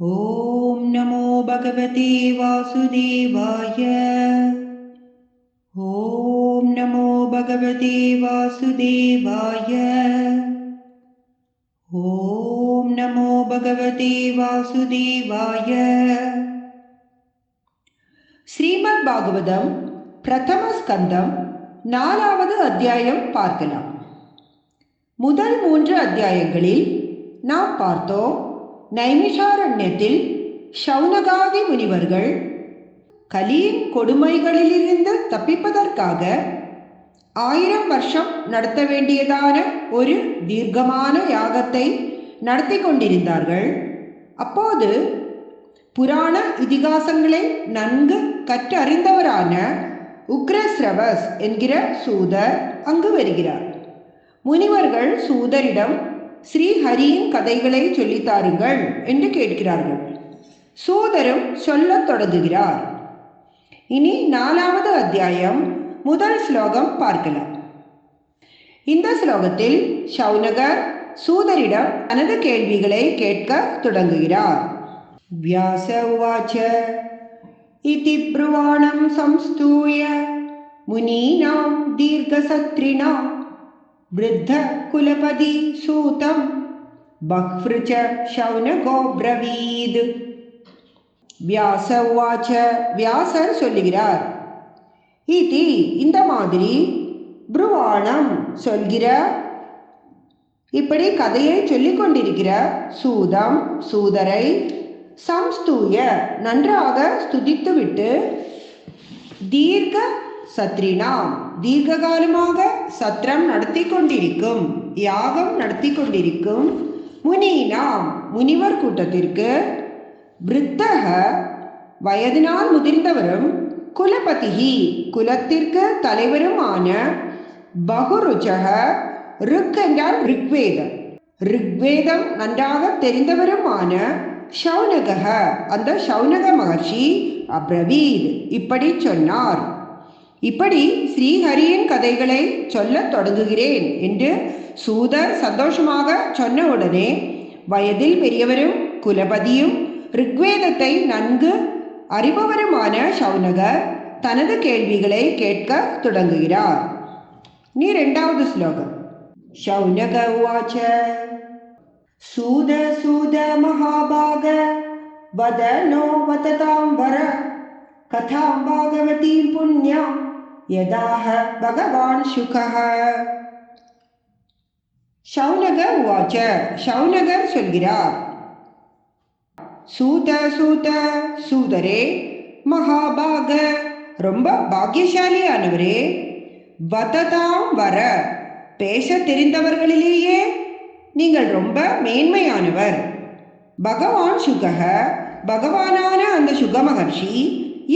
ॐ नमो भगवते वासुदेवाय ॐ नमो भगवते वासुदेवाय ॐ नमो भगवते वासुदेवाय ஸ்ரீமத் பாகவதம் பிரதம ஸ்கந்தம் நாலாவது அத்தியாயம் பார்க்கலாம் முதல் மூன்று அத்தியாயங்களில் நாம் பார்த்தோம் நைமிஷாரண்யத்தில் ஷௌனகாதி முனிவர்கள் கலியின் கொடுமைகளிலிருந்து தப்பிப்பதற்காக ஆயிரம் வருஷம் நடத்த வேண்டியதான ஒரு தீர்க்கமான யாகத்தை நடத்தி கொண்டிருந்தார்கள். அப்போது புராண இதிகாசங்களை நன்கு கற்றறிந்தவரான உக்ரஸ்ரவஸ் என்கிற சூதர் அங்கு வருகிறார். முனிவர்கள் சூதரிடம் ஸ்ரீஹரியின் கதைகளை சொல்லித்தாருங்கள் என்று கேட்கிறார்கள். சூதரும் சொல்லத் தொடங்குகிறார். இனி நாலாவது அத்தியாயம் முதல் ஸ்லோகம் பார்க்கலாம். இந்த ஸ்லோகத்தில் ஷவுனகர் சூதரிடம் தனது கேள்விகளை கேட்க தொடங்குகிறார். வியாச உவாச்ச இதி புருவாணம் சம்ஸ்தூய முனீனாம் தீர்க்கசத்ரினாம் दीर्घसत्रिणा वृद्धकुलपदी सूतं बह्वृच शौनको ब्रवीद् வியாச உவாச்ச வியாசர் சொல்லுகிறார் இதி இந்த மாதிரி புருவாணம் சொல்கிற இப்படி கதையை சொல்லிக் கொண்டிருக்கிற சூதம் சூதரை சம்ஸ்தூய நன்றாக ஸ்துதித்துவிட்டு தீர்க்க சத்ரினாம் தீர்க்க காலமாக சத்திரம் நடத்தி கொண்டிருக்கும் யாகம் நடத்தி கொண்டிருக்கும் முனீனாம் முனிவர் கூட்டத்திற்கு விருத்தக வயதினால் முதிர்ந்தவரும் குலபதிகி குலத்திற்கு தலைவருமான பகுருஜக ருக் என்றால் ரிக்வேதம். ரிக்வேதம் நன்றாக தெரிந்தவருமான ஷௌனக அந்த ஷௌனக மகர்ஷி அப்ரவீத் இப்படி சொன்னார். இப்படி ஸ்ரீஹரியின் கதைகளை சொல்லத் தொடங்குகிறேன் என்று சூதர் சந்தோஷமாக சொன்ன உடனே வயதில் பெரியவரும் குலபதியும் ரிக்வேதத்தை நன்கு அறிபவருமான ஷவுனகர் தனது கேள்விகளை கேட்க தொடங்குகிறார். நீ இரண்டாவது ஸ்லோகம். ஷவுனக உவாச்ச. சூத சூத மகாபாக. வத நோ வததாம் வர கதாம் பாகவதி புண்ணியம். यदाह भगवान् शुकः ஷௌனக உவாச்ச ஷௌனகர் சொல்கிறார் சூத சூத சூதரே மகாபாக ரொம்ப பாக்கியசாலியானவரே வததாம் வர பேச தெரிந்தவர்களிலேயே நீங்கள் ரொம்ப மேன்மையானவர் பகவான் சுகக பகவானான அந்த சுக மகர்ஷி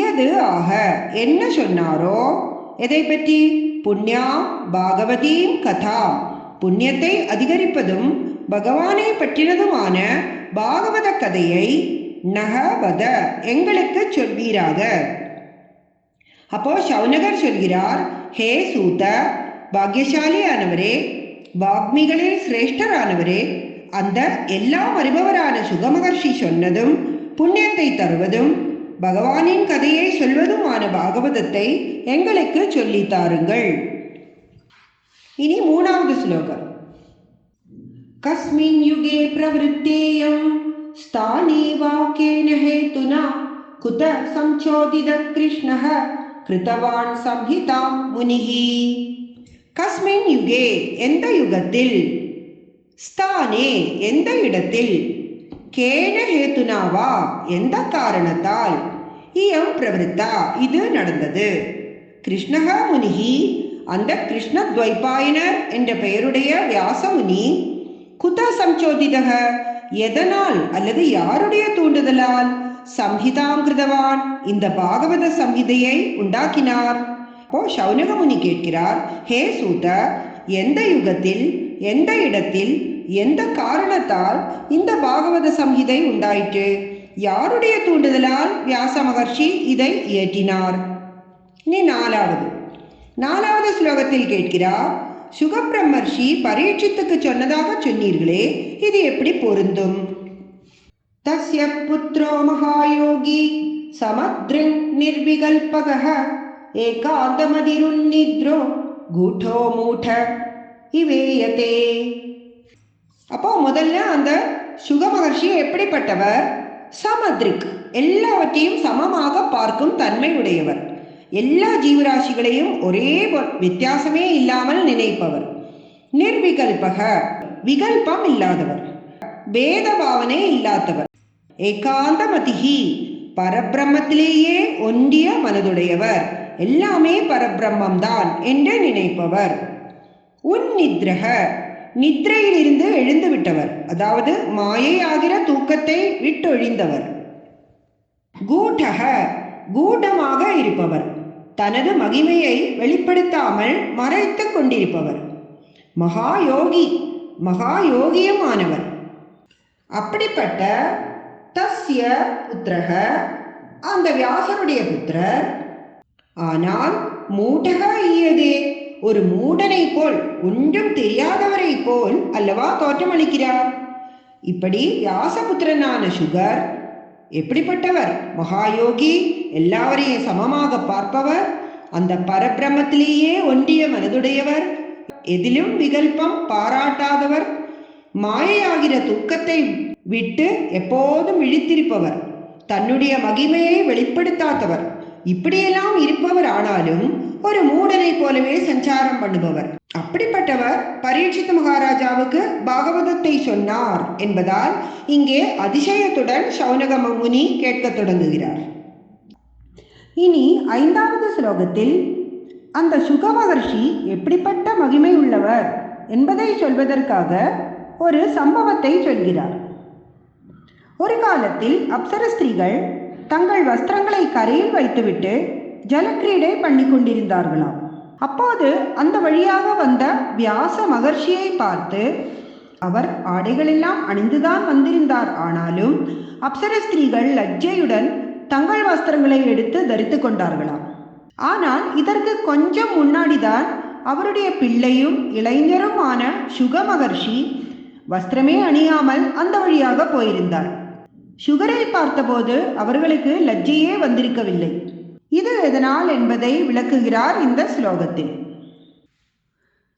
எது ஆக என்ன சொன்னாரோ எதை பற்றி புண்ணியா? பாகவதீம் கதா புண்ணியத்தை அதிகரிப்பதும் பகவானை பற்றினதுமான பாகவத கதையை நகவத எங்களுக்கு சொல்வீராக. அப்போ சவுனகர் சொல்கிறார் ஹே சூத பாக்யசாலியானவரே வாக்மிகளில் சிரேஷ்டரானவரே அந்த எல்லாம் அறிபவரான சுகமகர்ஷி சொன்னதும் புண்ணியத்தை தருவதும் பகவானின் கதையை சொல்வதுமான பாகவதத்தை எங்களுக்கு சொல்லித் தாருங்கள். இனி மூணாவது ஸ்லோகம். கஸ்மின் யுகே பிரவருத்தேயம் ஸ்தானே வாக்கேன ஹேதுனா குத சம்சோதித கிருஷ்ணஹ கிருதவான் சம்ஹிதாம் முனிஹி கஸ்மின் யுகே எந்த யுகத்தில் ஸ்தானே எந்த இடத்தில் கேன ஹேத்துனாவா? எந்த காரணத்தால்? இயம் பிரவருத்தா இது நடந்தது. கிருஷ்ணக முனிகி அந்த கிருஷ்ண துவைபாயனர் என்ற பெயருடைய வியாசமுனி குத சம்சோதிதக எதனால் அல்லது யாருடைய தூண்டுதலால் சம்ஹிதாம் கிருதவான் இந்த பாகவத சம்ஹிதையை உண்டாக்கினார்? அப்போ சௌனக முனி கேட்கிறார் ஹே சூத எந்த யுகத்தில் எந்த இடத்தில் எந்த காரணத்தால் இந்த பாகவத சம்ஹிதை உண்டாயிற்று? யாருடைய தூண்டுதலால் வியாச மகர்ஷி இதை இயற்றினார் இனி நாலாவது. நாலாவது ஸ்லோகத்தில் கேட்கிறார் சுகப்பிரமர்ஷி பரீட்சித்துக்கு சொன்னதாக சொன்னீர்களே இது எப்படி பொருந்தும்? தஸ்ய புத்ரோ மகாயோகி சமத்ருங் நிர்விகல்பக ஏகாந்தமதிருன்னித்ரோ கூட்டோ மூட இவேயதே. அப்போ முதல்ல அந்த சுக மகர்ஷி எப்படிப்பட்டவர்? சமத்ரிக். எல்லாவற்றையும் சமமாக பார்க்கும் தன்மை உடையவர். எல்லா ஜீவராசிகளையும் ஒரே வித்தியாசமே இல்லாமல் நினைப்பவர். நிர்விகல்பக. விகல்பம் இல்லாதவர். வேத பாவனை இல்லாதவர். ஏகாந்தமதிகி பரபிரம்மத்திலேயே ஒன்றிய மனதுடையவர். எல்லாமே பரபிரம்மம்தான் என்று நினைப்பவர். உன் நித்திரையிலிருந்து நித்ரையிலிருந்து எழுந்து விட்டவர் அதாவது மாயை ஆகிற தூக்கத்தை விட்டொழிந்தவர். கூட்டக கூடமாக இருப்பவர். தனது மகிமையை வெளிப்படுத்தாமல் மறைத்துக் கொண்டிருப்பவர். மகா யோகி மகா யோகியமானவர் அப்படிப்பட்ட தஸ்ய புத்திரக அந்த வியாசருடைய புத்திரர். ஆனால் மூடக ஈயதே ஒரு மூடனை போல் ஒன்றும் தெரியாதவரை போல் அல்லவா தோற்றமளிக்கிறார். இப்படி வியாசபுத்திரனான சுகர் எப்படிப்பட்டவர்? மகாயோகி எல்லாவரையும் சமமாக பார்ப்பவர் அந்த பரபிரமத்திலேயே ஒன்றிய மனதுடையவர் எதிலும் விகல்பம் பாராட்டாதவர் மாயையாகிற துக்கத்தை விட்டு எப்போதும் இழித்திருப்பவர் தன்னுடைய மகிமையை வெளிப்படுத்தாதவர். இப்படியெல்லாம் இருப்பவர் ஆனாலும் ஒரு மூடனை போலவே சஞ்சாரம் பண்ணுபவர். அப்படிப்பட்டவர் பரீட்சித் மகாராஜாவுக்கு பாகவதத்தை சொன்னார் என்பதால் இங்கே அதிசயத்துடன் சௌனக முனி கேட்கத் தொடங்குகிறார். இனி ஐந்தாவது ஸ்லோகத்தில் அந்த சுக மகர்ஷி எப்படிப்பட்ட மகிமை உள்ளவர் என்பதை சொல்வதற்காக ஒரு சம்பவத்தை சொல்கிறார். ஒரு காலத்தில் அப்சர ஸ்திரீகள் தங்கள் வஸ்திரங்களை கரையில் வைத்துவிட்டு ஜலக்கிரீடை பண்ணி கொண்டிருந்தார்களாம் அப்போது அந்த வழியாக வந்த வியாச மகர்ஷியை பார்த்து அவர் ஆடைகளெல்லாம் அணிந்துதான் வந்திருந்தார். ஆனாலும் அப்சர ஸ்திரீகள் லஜ்ஜையுடன் தங்கள் வஸ்திரங்களை எடுத்து தரித்து கொண்டார்களாம். ஆனால் இதற்கு கொஞ்சம் முன்னாடிதான் அவருடைய பிள்ளையும் இளைஞருமான சுக மகர்ஷி வஸ்திரமே அணியாமல் அந்த வழியாக போயிருந்தார். சுகரை பார்த்தபோது அவர்களுக்கு லஜ்ஜையே வந்திருக்கவில்லை. இது எதனால் என்பதை விளக்குகிறார் இந்த ஸ்லோகத்தில்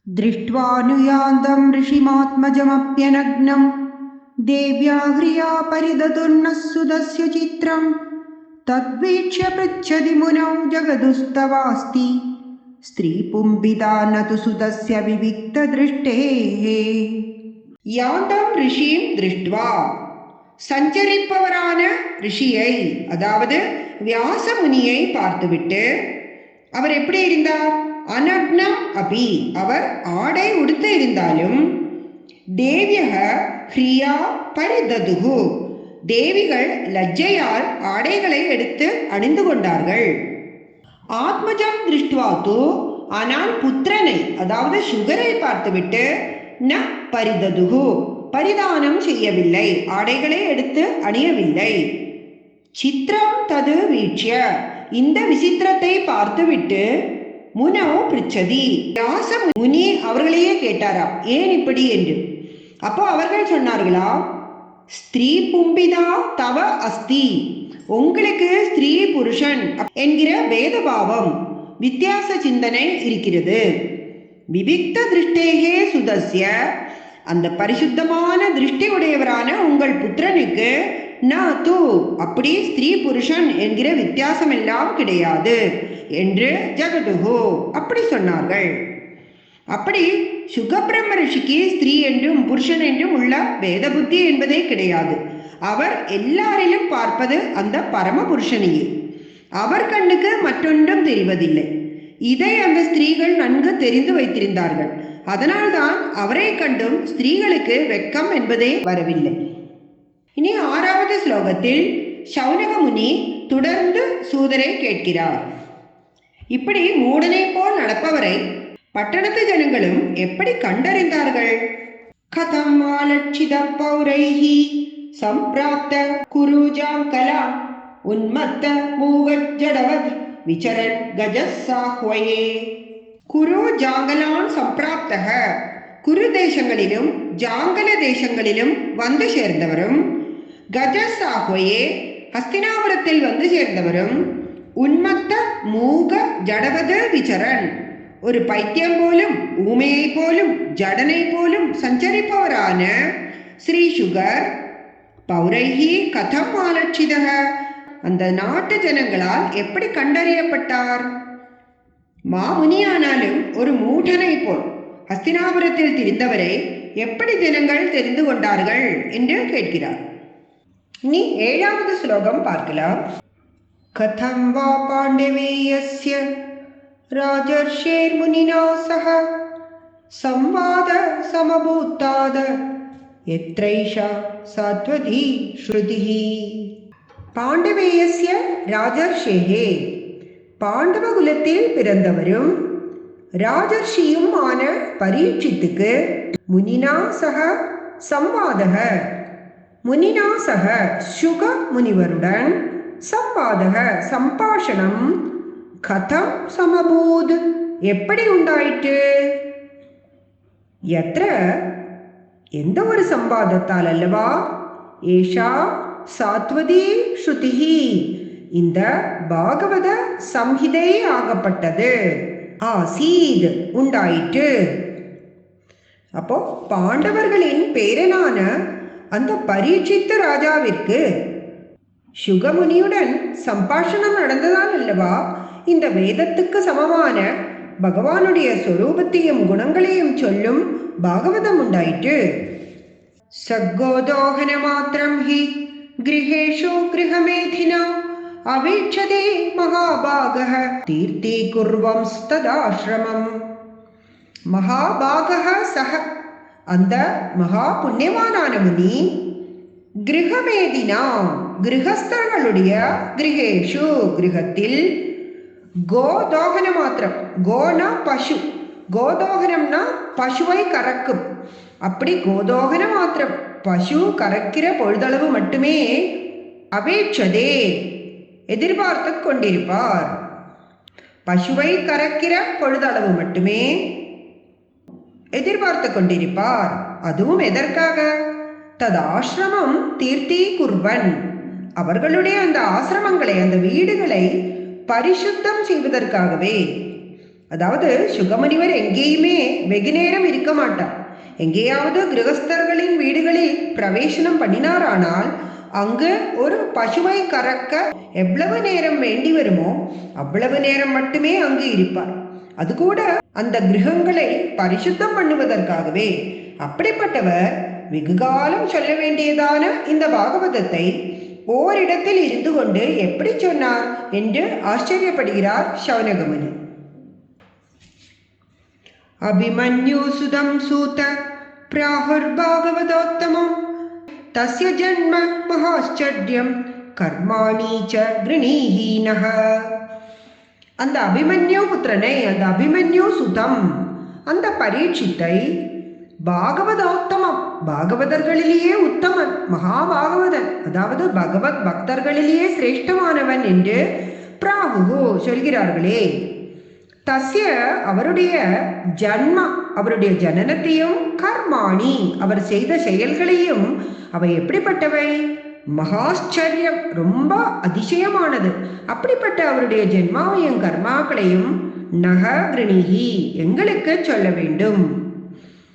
दृष्ट्वानुयान्तं ऋषिमात्मजमप्यनग्नं देव्या ह्रिया परिदतुर्नः सुदस्य चित्रं तद्वीक्ष्य पृच्छति मुनौ जगदुस्तवास्ति स्त्रीपुम्बिता न तु सुतस्य विविक्तदृष्टेः யாந்தம் ரிஷியும் திருஷ்டுவா சஞ்சரிப்பவரான ரிஷியை அதாவது வியாச முனியை பார்த்துவிட்டு அவர் எப்படி இருந்தார்? அனக்னம் அபி. அவர் ஆடை உடுத்து இருந்தாலும் தேவியக ஹ்ரியா பரிததுகு. தேவிகள் லஜ்ஜையால் ஆடைகளை எடுத்து அணிந்து கொண்டார்கள். ஆத்மஜம் திருஷ்டுவா தூ. ஆனால் புத்திரனை அதாவது சுகரை பார்த்துவிட்டு ந பரிததுகு. பரிதானம் செய்யவில்லை. ஆடைகளை எடுத்து அணியவில்லை. சித்திரம் தது வீட்சிய இந்த விசித்திரத்தை பார்த்துவிட்டு முனோ பிரிச்சதி. வியாச முனி அவர்களையே கேட்டாராம் ஏன் இப்படி? என்று. அப்போ அவர்கள் சொன்னார்களா ஸ்திரீ பும்பிதா தவ அஸ்தி. உங்களுக்கு ஸ்திரீ புருஷன் என்கிற வேதபாவம் வித்தியாச சிந்தனை இருக்கிறது. விவிக்த திருஷ்டேகே சுதஸ்ய. அந்த பரிசுத்தமான திருஷ்டி உடையவரான உங்கள் புத்திரனுக்கு நா தூ. அப்படி ஸ்திரீ புருஷன் என்கிற வித்தியாசம் எல்லாம் கிடையாது என்று ஜகடுகு அப்படி சொன்னார்கள். அப்படி சுகபிரம்ம ரிஷிக்கு ஸ்திரீ என்றும் புருஷன் என்றும் உள்ள வேத புத்தி என்பதே கிடையாது. அவர் எல்லாரிலும் பார்ப்பது அந்த பரம புருஷனையே. அவர் கண்ணுக்கு மற்றொன்றும் தெரிவதில்லை. இதை அந்த ஸ்திரீகள் நன்கு தெரிந்து வைத்திருந்தார்கள். அதனால்தான் அவரை கண்டும் ஸ்திரீகளுக்கு வெட்கம் என்பதே வரவில்லை. இனி ஆறாவது ஸ்லோகத்தில் சௌனக முனி தொடர்ந்து சூதரை கேட்கிறார். இப்படி மூடனை போல் நடப்பவரை பட்டணத்து ஜனங்களும் எப்படி கண்டறிந்தார்கள்? கதம் ஆலட்சித பௌரைஹி சம்பிராப்த குருஜாம் கலாம் உன்மத்த மூகட் ஜடவத் விசரன் கஜசாஹ்வயே. குரு ஜாங்கலான் சம்பிராப்தக குரு தேசங்களிலும் ஜாங்கல தேசங்களிலும் வந்து சேர்ந்தவரும் கஜசாகுவையே ஹஸ்தினாபுரத்தில் வந்து சேர்ந்தவரும் உன்மத்த மூக ஜடவத விசரன் ஒரு பைத்தியம் போலும் ஊமையை போலும் ஜடனை போலும் சஞ்சரிப்பவரான ஸ்ரீ சுகர் பௌரைகி கதம் ஆலட்சிதக. அந்த நாட்டு ஜனங்களால் எப்படி கண்டறியப்பட்டார்? மாமுனியானாலும் ஒரு மூடனை போல் ஹஸ்தினாபுரத்தில் திரிந்தவரை எப்படி ஜனங்கள் தெரிந்து கொண்டார்கள் என்று கேட்கிறார். இனி ஏழாவது ஸ்லோகம் பார்க்கலாம் கதம் வா பாண்டவேயஸ்ய ராஜர்ஷேர்முனினா சக संवाद समभूताद यत्रैषा सात्वधी श्रुतिः பாண்டவேயஸ்ய ராஜர்ஷேகே பாண்டவகுலத்தில் பிறந்தவரும் ராஜர்ஷியும் ஆன பரீட்சித்துக்கு முனினா சக சம்வாதக முனினா சக சுக முனிவருடன் சம்பாதக சம்பாஷணம் கதம் சமபூத். எப்படி உண்டாயிற்று? எത്ര எந்த ஒரு சம்பாதத்தால் அல்லவா? ஏஷா சாத்வதி ஸ்ருதிஹி. இந்த பாகவத சம்ஹிதை ஆகப்பட்டது. ஆசீத் உண்டாயிற்று. அப்போ பாண்டவர்களின் பேரனான அந்த பரீட்சித்த ராஜாவிற்கு. சுகமுனியுடன் சம்பாஷணம் நடந்ததால் அல்லவா? இந்த வேதத்துக்கு சமமான பகவானுடைய சொரூபத்தையும் குணங்களையும் சொல்லும் பாகவதம் உண்டாயிற்று. சக்கோதோகன மாத்திரம் ஹி கிரகேஷு கிரகமேதினா அவேட்சதே மகாபாகः தீர்த்தி குர்வம் ஸ்ததாசிரமம் மகாபாகः சக அந்த மகா புண்ணியவானான கிரகமேதினா கிரகஸ்தர்களுடைய கிரகேஷு கிரகத்தில் கோதோகன மாத்திரம் கோனா பசு கோதோகனம்னா பசுவை கறக்கும். அப்படி கோதோகன மாத்திரம் பசு கறக்கிற பொழுதளவு மட்டுமே அபேட்சதே எதிர்பார்த்து கொண்டிருப்பார். பசுவை கறக்கிற பொழுதளவு மட்டுமே எதிர்பார்த்து கொண்டிருப்பார். அதுவும் எதற்காக? தது ஆசிரமம் தீர்த்தி குர்வன் அவர்களுடைய அந்த ஆசிரமங்களை அந்த வீடுகளை பரிசுத்தம் செய்வதற்காகவே. அதாவது சுகமுனிவர் எங்கேயுமே வெகு நேரம் இருக்க மாட்டார். எங்கேயாவது கிரகஸ்தர்களின் வீடுகளில் பிரவேசனம் பண்ணினாரானால் அங்கு ஒரு பசுவை கறக்க எவ்வளவு நேரம் வேண்டி வருமோ அவ்வளவு நேரம் மட்டுமே அங்கு இருப்பார். அது கூட அந்த கிரகங்களை பரிசுத்தம் பண்ணுவதற்காகவே அப்படிப்பட்டவர் வெகுகாலம் சொல்ல வேண்டியதான இந்த பாகவதத்தை ஓரிடத்தில் இருந்து கொண்டு எப்படி சொன்னார் என்று ஆச்சரியப்படுகிறார் சௌனகமுனி அபிமன்யு சுதம் சூத பிராகுர் பாகவதோத்தமம் தஸ்ய ஜன்ம மகாச்சரியம் கர்மாணி ச கிருணீஹீனः அந்த அபிமன்யு புத்திரனை அந்த அபிமன்யு சுதம். அந்த பரீட்சித்தை பாகவதோத்தமம். பாகவதர்களிலேயே உத்தமன் மகாபாகவதன். அதாவது பகவத் பக்தர்களிலேயே சிரேஷ்டமானவன் என்று பிராகு சொல்கிறார்களே. தஸ்ய அவருடைய ஜன்ம அவருடைய ஜனனத்தையும் கர்மாணி அவர் செய்த செயல்களையும் அவை எப்படிப்பட்டவை? மகாச்சரியம் ரொம்ப அதிசயமானது. அப்படிப்பட்ட அவருடைய ஜென்மாவையும் கர்மாக்களையும் நக கிருணிகி எங்களுக்கு சொல்ல வேண்டும்.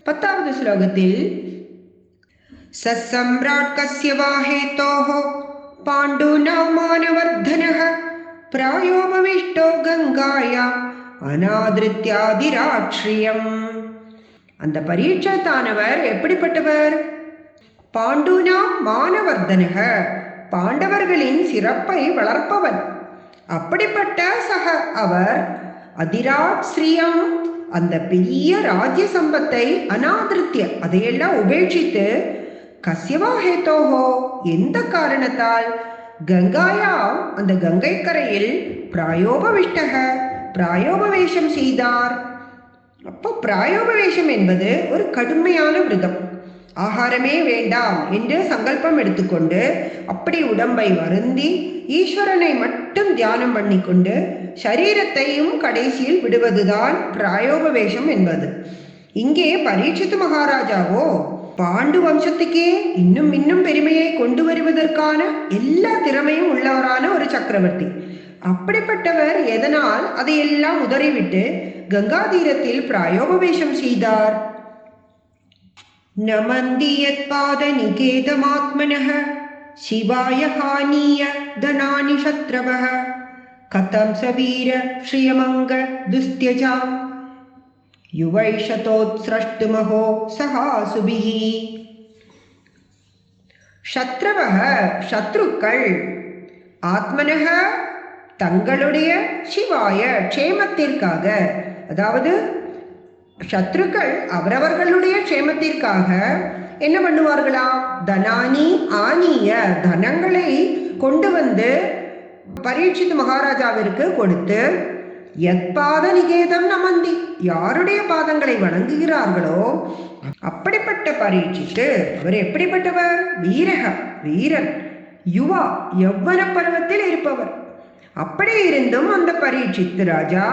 பத்தாவது ஸ்லோகத்தில் சசம்ராட் கஸ்ய வாஹேதோஹோ பாண்டு பாண்டூனா பிராயோபவிஷ்டோ கங்காயா அநாதிருத்தியாதிராட்சியம் அந்த பரீட்சத்தானவர் எப்படிப்பட்டவர்? பாண்டூனா மானவர்தனக பாண்டவர்களின் சிறப்பை வளர்ப்பவன். அப்படிப்பட்ட சக அவர் அதிராட் ஸ்ரீயாம் அந்த பெரிய ராஜ்ய சம்பத்தை அனாதிருத்திய அதையெல்லாம் உபேட்சித்து கசியவா ஹேத்தோஹோ எந்த காரணத்தால்? கங்காயா அந்த கங்கை கரையில் பிராயோபவிஷ்டக பிராயோபவேஷம் செய்தார். அப்போ பிராயோபவேஷம் என்பது ஒரு கடுமையான விரதம். ஆகாரமே வேண்டாம் என்று சங்கல்பம் எடுத்துக்கொண்டு அப்படி உடம்பை வருந்தி ஈஸ்வரனை மட்டும் தியானம் பண்ணிக்கொண்டு சரீரத்தையும் கடைசியில் விடுவதுதான் பிராயோபவேஷம் என்பது. இங்கே பரீட்சித்து மகாராஜாவோ பாண்டு வம்சத்துக்கே இன்னும் இன்னும் பெருமையை கொண்டு வருவதற்கான எல்லா திறமையும் உள்ளவரான ஒரு சக்கரவர்த்தி. அப்படிப்பட்டவர் எதனால் அதையெல்லாம் உதறிவிட்டு கங்கா தீரத்தில் பிராயோபவேஷம் செய்தார்? நமந்தி யத்பாத நிகேதமாத்மனः சிவாய ஹானிய தனானி சத்ரவः கதம் ச வீர ஸ்ரீயமங்க துஸ்தியஜாம் யுவைஷதோத்ஸ்ரஷ்டுமஹோ சகாசுபிஹி சத்ரவக சத்ருக்கள் ஆத்மனக தங்களுடைய சிவாய க்ஷேமத்திற்காக அதாவது சத்ருக்கள் அவரவர்களுடைய க்ஷேமத்திற்காக என்ன பண்ணுவார்களா? தனானி ஆனிய தனங்களை கொண்டு வந்து பரீட்சித்து மகாராஜாவிற்கு கொடுத்து எத்பாத நிகேதம் நமந்தி. யாருடைய பாதங்களை வணங்குகிறார்களோ அப்படிப்பட்ட பரீட்சித்து அவர் எப்படிப்பட்டவர்? வீரக வீரன் யுவா எவ்வன பருவத்தில் இருப்பவர். அப்படி இருந்தும் அந்த பரீட்சித்து ராஜா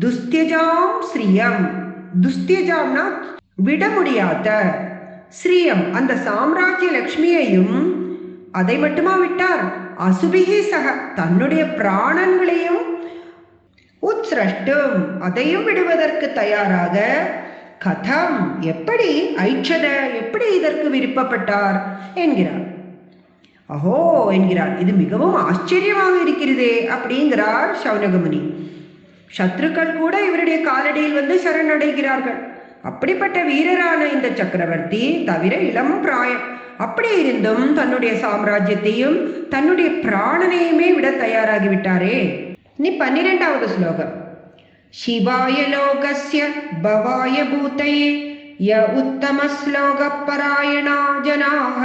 துஸ்தியஜாம் ஸ்ரீயம். துஸ்தியஜாம்னா விட முடியாத ஸ்ரீயம். அந்த சாம்ராஜ்ய லக்ஷ்மியையும் அதை மட்டுமா விட்டார்? அசுபிகி சக தன்னுடைய பிராணங்களையும் உத்ஸ்ரஷ்டும். அதையும் விடுவதற்கு தயாராக கதம் எப்படி ஐச்சத எப்படி இதற்கு விருப்பப்பட்டார்? என்கிறார். அஹோ என்கிறார். இது மிகவும் ஆச்சரியமாக இருக்கிறதே அப்படிங்கிறார் சௌனகமுனி. சத்ருக்கள் கூட இவருடைய காலடியில் வந்து சரணடைகிறார்கள். அப்படிப்பட்ட வீரரான இந்த சக்கரவர்த்தி தவிர இளம் பிராயம். அப்படி இருந்தும் தன்னுடைய சாம்ராஜ்யத்தையும் தன்னுடைய பிராணனையுமே விட தயாராகிவிட்டாரே. நீ பன்னிரெண்டாவது ஸ்லோகம். சிவாய லோகஸ்ய பவாய பூதயே ய உத்தம ஸ்லோக பராயணா ஜனாக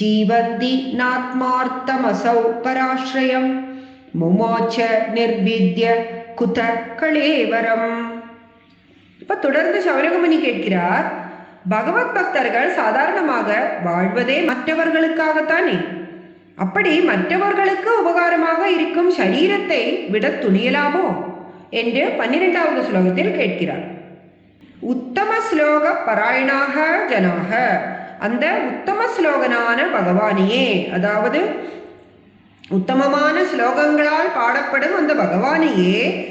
ஜீவந்தி நாத்மார்த்தமசௌ பராஸ்ரயம் குதக்களேவரம் இப்ப தொடர்ந்து சௌரகமணி கேட்கிறார் பகவத் பக்தர்கள் சாதாரணமாக வாழ்வதே மற்றவர்களுக்காகத்தானே? அப்படி மற்றவர்களுக்கு உபகாரமாக இருக்கும் சரீரத்தை விட துணியலாமோ? என்று பன்னிரெண்டாவது ஸ்லோகத்தில் கேட்கிறார். உத்தம ஸ்லோக பராயணாக ஜனாக. அந்த உத்தம ஸ்லோகனான பகவானியே அதாவது உத்தமமான ஸ்லோகங்களால் பாடப்படும் அந்த பகவானையே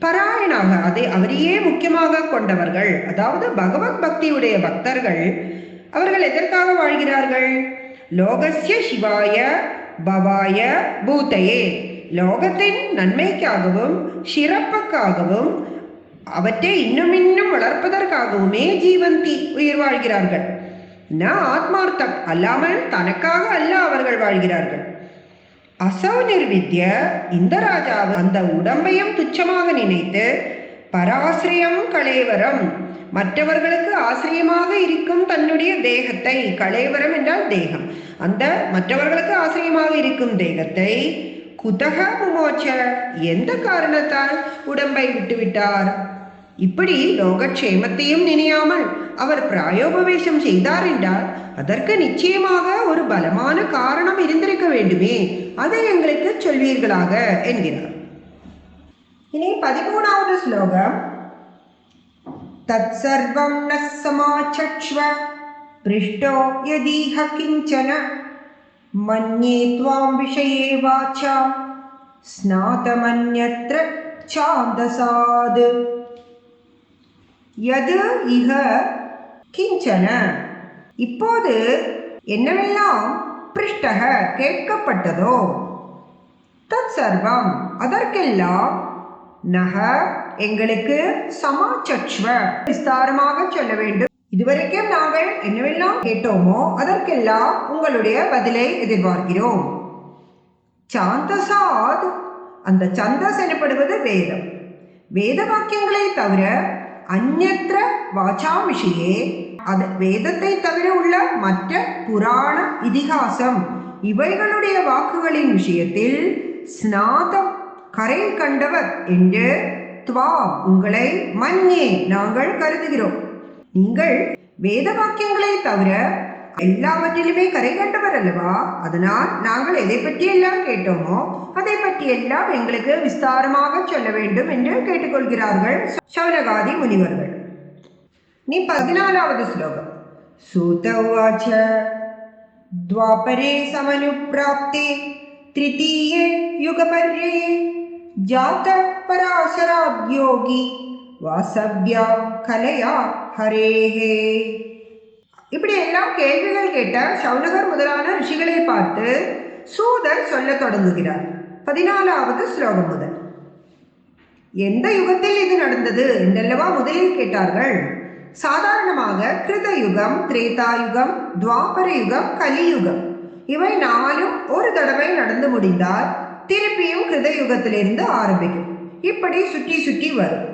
பராயணாக அதை அவரையே முக்கியமாக கொண்டவர்கள் அதாவது பகவத் பக்தியுடைய பக்தர்கள் அவர்கள் எதற்காக வாழ்கிறார்கள்? லோகசிய சிவாய பவாய பூத்தையே லோகத்தின் நன்மைக்காகவும் சிறப்புக்காகவும் அவற்றை இன்னும் இன்னும் வளர்ப்பதற்காகவுமே ஜீவந்தி உயிர் வாழ்கிறார்கள். ந ஆத்மார்த்தம் அல்லாமல் தனக்காக அல்ல அவர்கள் வாழ்கிறார்கள். அசௌநிர்வித்ய இந்த ராஜாவு அந்த உடம்பையும் துச்சமாக நினைத்து பராசிரியம் கலேவரம். மற்றவர்களுக்கு ஆசிரியமாக இருக்கும் தன்னுடைய தேகத்தை கலேவரம் என்றால் தேகம். அந்த மற்றவர்களுக்கு ஆசிரியமாக இருக்கும் தேகத்தை குதக முமோச்ச எந்த காரணத்தால் உடம்பை விட்டுவிட்டார்? இப்படி லோகக்ஷேமத்தையும் நினையாமல் அவர் பிராயோபவேஷம் செய்தார் என்றால் அதற்கு நிச்சயமாக ஒரு பலமான காரணம் இருந்திருக்க வேண்டுமே. அதை எங்களுக்கு சொல்வீர்களாக என்கிறார். இனி பதிமூணாவது ஸ்லோகம். தத் சர்வம் ந சமாச்சக்ஷ்வ பிருஷ்டோ யதீஹ கிஞ்சன மன்யே துவாம் விஷயே வாச்சா ஸ்நாதமன்யத்ர சாந்தசாது யது இக கிஞ்சன. இப்போது என்னவெல்லாம் பிருஷ்டக கேட்கப்பட்டதோ தத் சர்வம் அதற்கெல்லாம் நக எங்களுக்கு சமாச்சக்ஷ்வ. விஸ்தாரமாக சொல்ல வேண்டும். இதுவரைக்கும் நாங்கள் என்னவெல்லாம் கேட்டோமோ அதற்கெல்லாம் உங்களுடைய பதிலை எதிர்பார்க்கிறோம். சாந்தசாத். அந்த சந்தஸ் எனப்படுவது வேதம். வேத வாக்கியங்களை தவிர அந்நத்திர வாச்சாமிஷியே அது வேதத்தை தவிர உள்ள மற்ற புராண இதிகாசம். இவைகளுடைய வாக்குகளின் விஷயத்தில் ஸ்நாதம் கரை கண்டவர் என்று துவா உங்களை மன்னே நாங்கள் கருதுகிறோம். நீங்கள் வேத வாக்கியங்களை தவிர எல்லாவற்றிலுமே கரை கண்டவர் அல்லவா? அதனால் நாங்கள் எதை பற்றி எல்லாம் கேட்டோமோ அதை பற்றி எல்லாம் எங்களுக்கு விஸ்தாரமாக சொல்ல வேண்டும் என்று கேட்டுக்கொள்கிறார்கள் சௌனகாதி முனிவர்கள். நீ பதினாலாவது ஸ்லோகம் सूत उवाच द्वापरे समनुप्राप्ते तृतीये युगपर्यये जातः पराशराद्योगी வாசவ்யா கலையா ஹரேஹே இப்படி எல்லாம் கேள்விகள் கேட்ட சௌனகர் முதலான ரிஷிகளை பார்த்து சூதர் சொல்லத் தொடங்குகிறார் பதினாலாவது ஸ்லோகம் முதல் எந்த யுகத்தில் இது நடந்தது என்றல்லவா முதலில் கேட்டார்கள் சாதாரணமாக கிருத யுகம் திரேதா யுகம் துவாபர யுகம் கலியுகம். இவை நாலும் ஒரு தடவை நடந்து முடிந்தால் திருப்பியும் கிருத யுகத்திலிருந்து ஆரம்பிக்கும். இப்படி சுற்றி சுற்றி வரும்.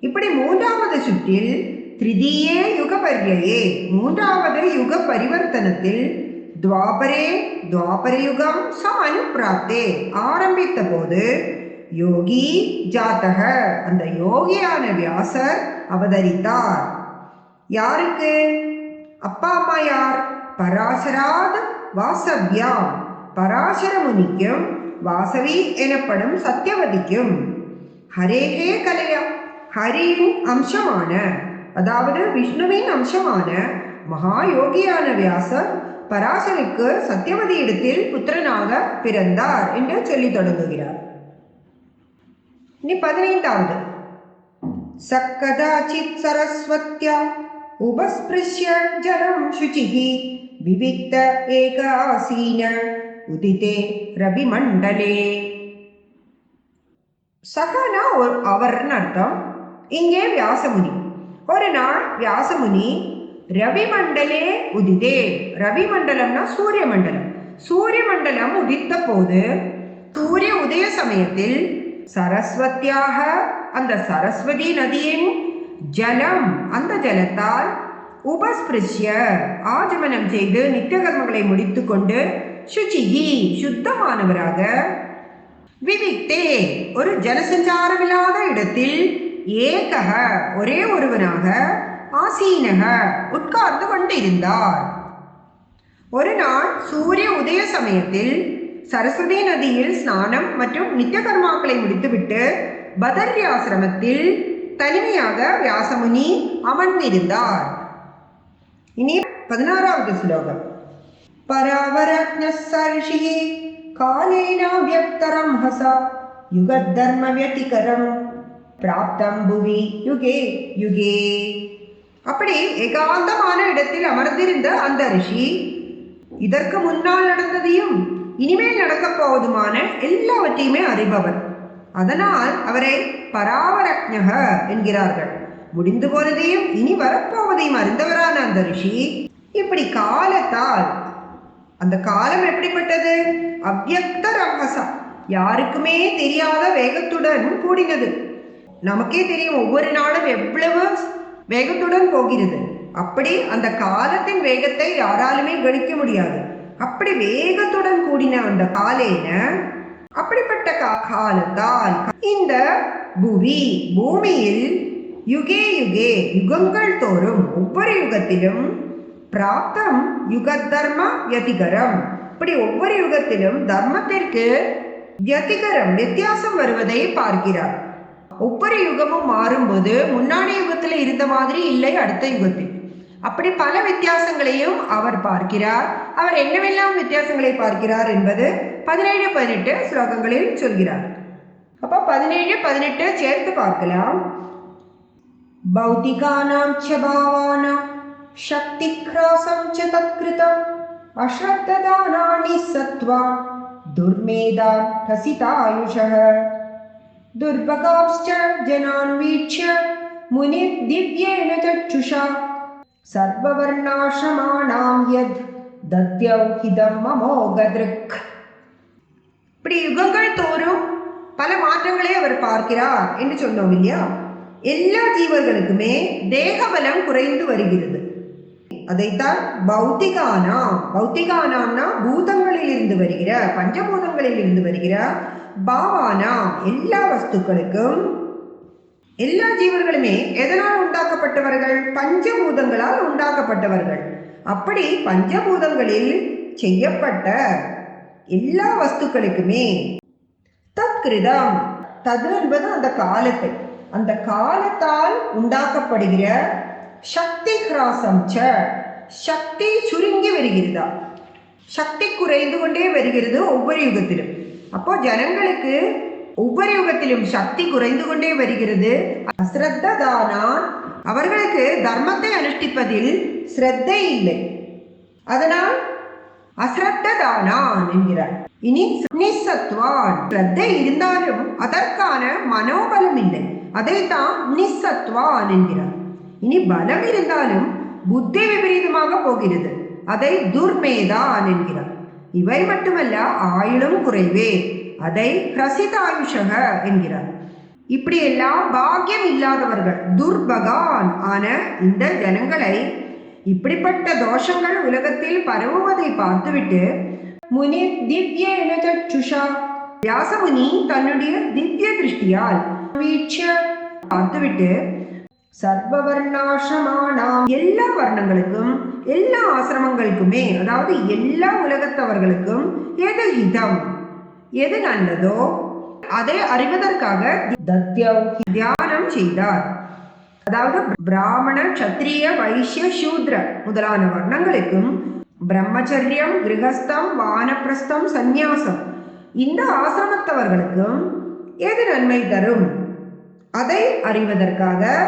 இப்படி மூன்றாவது சுற்றில் திருதியே யுக பர்யே மூன்றாவது யுக பரிவர்த்தனத்தில் துவாபரே துவாபர யுகம் சமனுப்பிராப்தே ஆரம்பித்த போது யோகி ஜாத்தக அந்த யோகியான வியாசர் அவதரித்தார். யாருக்கு? அப்பா அம்மா யார்? பராசராத வாசவ்யாம். பராசர முனிக்கும் வாசவி எனப்படும் சத்தியவதிக்கும் ஹரேகே கலையா. ஹரியின் அம்சமான அதாவது விஷ்ணுவின் அம்சமான மகா யோகியான வியாசர் பராசருக்கு சத்தியவதி இடத்தில் புத்திரனாக பிறந்தார் என்று சொல்லி தொடங்குகிறார். இனி பதினைந்தாவது. சக்கதாச்சித் சரஸ்வத்யா. उपस्पृश्य जलं शुचिः विविक्त एक आसीन உதிதே ரவிமண்டலே சகனா ஒரு அவர்னு அர்த்தம் இங்கே வியாசமுனி ஒரு நாள் வியாசமுனி ரவிமண்டலே உதிதே ரவிமண்டலம்னா சூரிய மண்டலம் சூரிய மண்டலம் உதித்த போது சூரிய உதய சமயத்தில் சரஸ்வத்தியாக அந்த சரஸ்வதி நதியின் ஜலம் அந்த ஜலத்தால் உபஸ்பிருஷ்ய ஆஜமனம் செய்து நித்தகர்மங்களை முடித்துக்கொண்டு சுச்சிகி சுத்தமானவராக விவிக்தே. ஒரு ஜனசஞ்சாரமில்லாத இடத்தில் ஏகக ஒரே ஒருவனாக ஆசீனக உட்கார்ந்து கொண்டிருந்தார். ஒரு நாள் சூரிய உதய சமயத்தில் சரஸ்வதி நதியில் ஸ்நானம் மற்றும் நித்தியகர்மாக்களை முடித்துவிட்டு பதர்யாசிரமத்தில் தனிமையாக வியாசமுனி அமர்ந்திருந்தார். இனி பதினாறாவது ஸ்லோகம். பராவரஜ்ஞர்ஷிः காலேனாவ்யக்தரம் ஹசா யுகத்தர்ம வியதிகரம் பிராப்தம் புவி யுகே யுகே அப்படி ஏகாந்தமான இடத்தில் அமர்ந்திருந்த அந்த ரிஷி இதற்கு முன்னால் நடந்ததையும் இனிமேல் நடக்கப் போவதுமான எல்லாவற்றையுமே அறிபவர் அதனால் அவரை பராவரக்ஞக என்கிறார்கள். முடிந்து போனதையும் இனி வரப்போவதையும் அறிந்தவரான அந்த ரிஷி இப்படி காலத்தால் அந்த காலம் எப்படிப்பட்டது? அவ்வக்த ரகசம் யாருக்குமே தெரியாத வேகத்துடன் கூடினது. நமக்கே தெரியும் ஒவ்வொரு நாளும் எவ்வளவு வேகத்துடன் போகிறது. அப்படி அந்த காலத்தின் வேகத்தை யாராலுமே கணிக்க முடியாது. அப்படி வேகத்துடன் கூடின அந்த காலேன அப்படிப்பட்ட கா- காலத்தால் இந்த புவி பூமியில் யுகே யுகே யுகங்கள் தோறும் ஒவ்வொரு யுகத்திலும் பிராப்தம் யுக தர்ம வியதிகரம். இப்படி ஒவ்வொரு யுகத்திலும் தர்மத்திற்கு வியதிகரம் வித்தியாசம் வருவதை பார்க்கிறார். ஒவ்வொரு யுகமும் மாறும்போது முன்னாடி யுகத்தில் இருந்த மாதிரி இல்லை அடுத்த யுகத்தில். அப்படி பல வித்தியாசங்களையும் அவர் பார்க்கிறார். அவர் என்னவெல்லாம் வித்தியாசங்களை பார்க்கிறார் என்பது பதினேழு பதினெட்டு ஸ்லோகங்களில் சொல்கிறார் அப்போ பதினேழு பதினெட்டு சேர்த்து பார்க்கலாம் भौतिकानां च भावानां शक्तिह्रासं च तत्कृतम् अश्रद्धदानानि सत्त्वा दुर्मेधान् हसितायुषः दुर्भगांश्च जनान् वीक्ष्य मुनिर्दिव्येन चक्षुषा सर्ववर्णाश्रमाणां यद् दद्यौ हिदं ममोगदृक् இப்படி யுகங்கள் தோறும் பல மாற்றங்களை அவர் பார்க்கிறார் என்று சொன்னோம் இல்லையா? எல்லா ஜீவர்களுக்குமே தேகபலம் குறைந்து வருகிறது. அதைத்தான் பௌத்திகானா பௌத்திகானாம்னா பூதங்களில் இருந்து வருகிற பஞ்சபூதங்களில் இருந்து வருகிற பாவானா எல்லா வஸ்துக்களுக்கும் எல்லா ஜீவர்களுமே எதனால் உண்டாக்கப்பட்டவர்கள்? பஞ்சபூதங்களால் உண்டாக்கப்பட்டவர்கள். அப்படி பஞ்சபூதங்களில் செய்யப்பட்ட எல்லா வஸ்துக்களுக்குமே. தத்கிருதம். தது என்பது அந்த காலத்தை. அந்த காலத்தால் உண்டாக்கப்படுகிற சக்தி கிராசம் ச சக்தி சுருங்கி வருகிறதா? சக்தி குறைந்து கொண்டே வருகிறது ஒவ்வொரு யுகத்திலும். அப்போ ஜனங்களுக்கு ஒவ்வொரு யுகத்திலும் சக்தி குறைந்து கொண்டே வருகிறது. அஸ்ரத்ததானான். அவர்களுக்கு தர்மத்தை அனுஷ்டிப்பதில் ஸ்ரத்தை இல்லை அதனால் அஸ்ரத்ததானான் என்கிறார். இனி நிசத்வான் ஸ்ரத்தை இருந்தாலும் அதற்கான மனோபலம் இல்லை அதைத்தான் நிசத்வான் என்கிறார். இனி பலம் இருந்தாலும் புத்தி விபரீதமாக போகிறது. அதை துர்மேதான் என்கிறார். இவை மட்டுமல்ல ஆயுளும் குறைவே. அதை பிரசிதாயுஷக என்கிறார். இப்படியெல்லாம் பாக்கியம் இல்லாதவர்கள் துர்பகான் ஆன இந்த ஜனங்களை இப்படிப்பட்ட தோஷங்கள் உலகத்தில் பரவுவதை பார்த்துவிட்டு முனி திவ்ய சற்றுஷா வியாசமுனி தன்னுடைய திவ்ய திருஷ்டியால் வீட்ச பார்த்துவிட்டு சர்வவர்ணாசிரமானாம் எல்லா வர்ணங்களுக்கும் எல்லா ஆசிரமங்களுக்குமே அதாவது எல்லா உலகத்தவர்களுக்கும் எது ஹிதம் எது நல்லதோ அதை அறிவதற்காக தத்யம் தியானம் செய்தார். அதாவது பிராமண சத்திரிய வைசிய சூத்ர முதலான வர்ணங்களுக்கும் பிரம்மச்சரியம் கிரகஸ்தம் வானப்பிரஸ்தம் சந்நியாசம் இந்த ஆசிரமத்தவர்களுக்கும் எது நன்மை தரும்? அதை அறிவதற்காக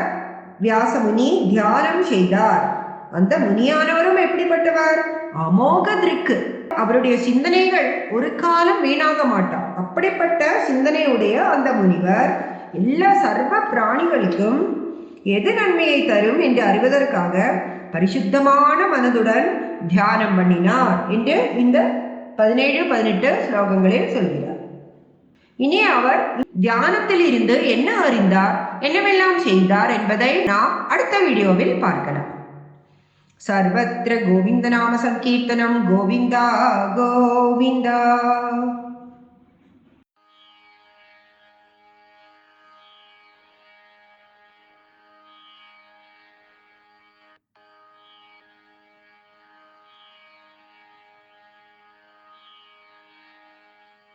வியாசமுனி தியானம் செய்தார். அந்த முனியானவரும் எப்படிப்பட்டவர்? அமோக திருக்கு. அவருடைய சிந்தனைகள் ஒரு காலம் வீணாக மாட்டார். அப்படிப்பட்ட சிந்தனையுடைய அந்த முனிவர் எல்லா சர்வ பிராணிகளுக்கும் எது நன்மையை தரும் என்று அறிவதற்காக பரிசுத்தமான மனதுடன் தியானம் பண்ணினார் என்று இந்த பதினேழு பதினெட்டு ஸ்லோகங்களில் சொல்கிறார். இனி அவர் தியானத்தில் இருந்து என்ன அறிந்தார் என்னவெல்லாம் செய்தார் என்பதை நாம் அடுத்த வீடியோவில் பார்க்கலாம். சர்வத்திர கோவிந்த நாம சங்கீர்த்தனம் கோவிந்தா கோவிந்தா.